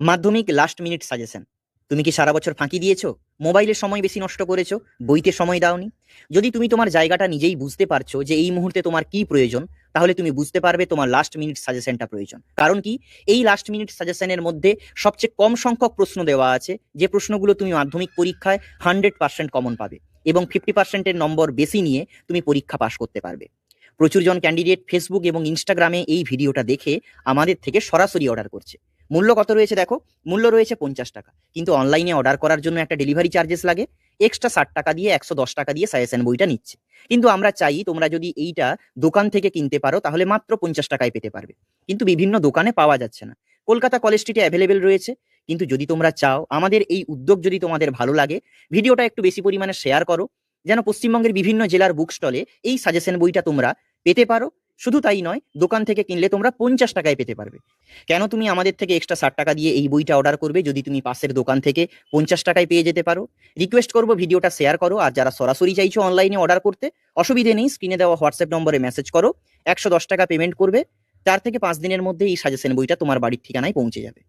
মাধ্যমিক last minute suggestion তুমি কি সারা বছর ফাঁকি দিয়েছ? মোবাইলে সময় বেশি নষ্ট করেছ? বইতে সময় দাওনি? যদি তুমি তোমার জায়গাটা নিজেই বুঝতে পারছ যে এই মুহূর্তে তোমার কি প্রয়োজন, তাহলে তুমি বুঝতে পারবে তোমার লাস্ট মিনিট সাজেশনটা প্রয়োজন। কারণ কি? এই লাস্ট মিনিট সাজেশনের মধ্যে সবচেয়ে কম সংখ্যক প্রশ্ন দেওয়া আছে, যে প্রশ্নগুলো তুমি মাধ্যমিক পরীক্ষায় হান্ড্রেড পার্সেন্ট কমন পাবে এবং ফিফটি পার্সেন্টের নম্বর বেশি নিয়ে তুমি পরীক্ষা পাশ করতে পারবে। প্রচুরজন ক্যান্ডিডেট ফেসবুক এবং ইনস্টাগ্রামে এই ভিডিওটা দেখে আমাদের থেকে সরাসরি অর্ডার করছে। মূল্য কত রয়েছে দেখো? মূল্য রয়েছে পঞ্চাশ টাকা। কিন্তু অনলাইনে অর্ডার করার জন্য একটা ডেলিভারি চার্জেস লাগে। এক্সট্রা ষাট টাকা দিয়ে, একশো দশ টাকা দিয়ে সাজেশন বইটা নিচ্ছে। কিন্তু আমরা চাই তোমরা যদি এইটা দোকান থেকে কিনতে পারো, তাহলে মাত্র পঞ্চাশ টাকায় পেতে পারবে। কিন্তু বিভিন্ন দোকানে পাওয়া যাচ্ছে না। কলকাতা কলেজ স্ট্রিটে অ্যাভেলেবেল রয়েছে। কিন্তু যদি তোমরা চাও, আমাদের এই উদ্যোগ যদি তোমাদের ভালো লাগে, ভিডিওটা একটু বেশি পরিমাণে শেয়ার করো। যেন পশ্চিমবঙ্গের বিভিন্ন জেলার বুক স্টলে এই সাজেশন বইটা তোমরা পেতে পারো। শুধু তাই নয়, দোকান থেকে কিনলে তোমরা পঞ্চাশ টাকায় পেতে পারবে। কেন তুমি আমাদের থেকে এক্সট্রা ষাট টাকা দিয়ে এই বইটা অর্ডার করবে যদি তুমি পাশের দোকান থেকে পঞ্চাশ টাকায় পেয়ে যেতে পারো? রিকোয়েস্ট করব, ভিডিওটা শেয়ার করো, আর যারা সরাসরি চাইছো অনলাইনে অর্ডার করতে, অসুবিধে নেই স্ক্রিনে দেওয়া হোয়াটসঅ্যাপ নম্বরে মেসেজ করো, একশো দশ টাকা পেমেন্ট করবে, চার থেকে পাঁচ দিনের মধ্যে এই সাজেশন বইটা তোমার বাড়ির ঠিকানায় পৌঁছে যাবে।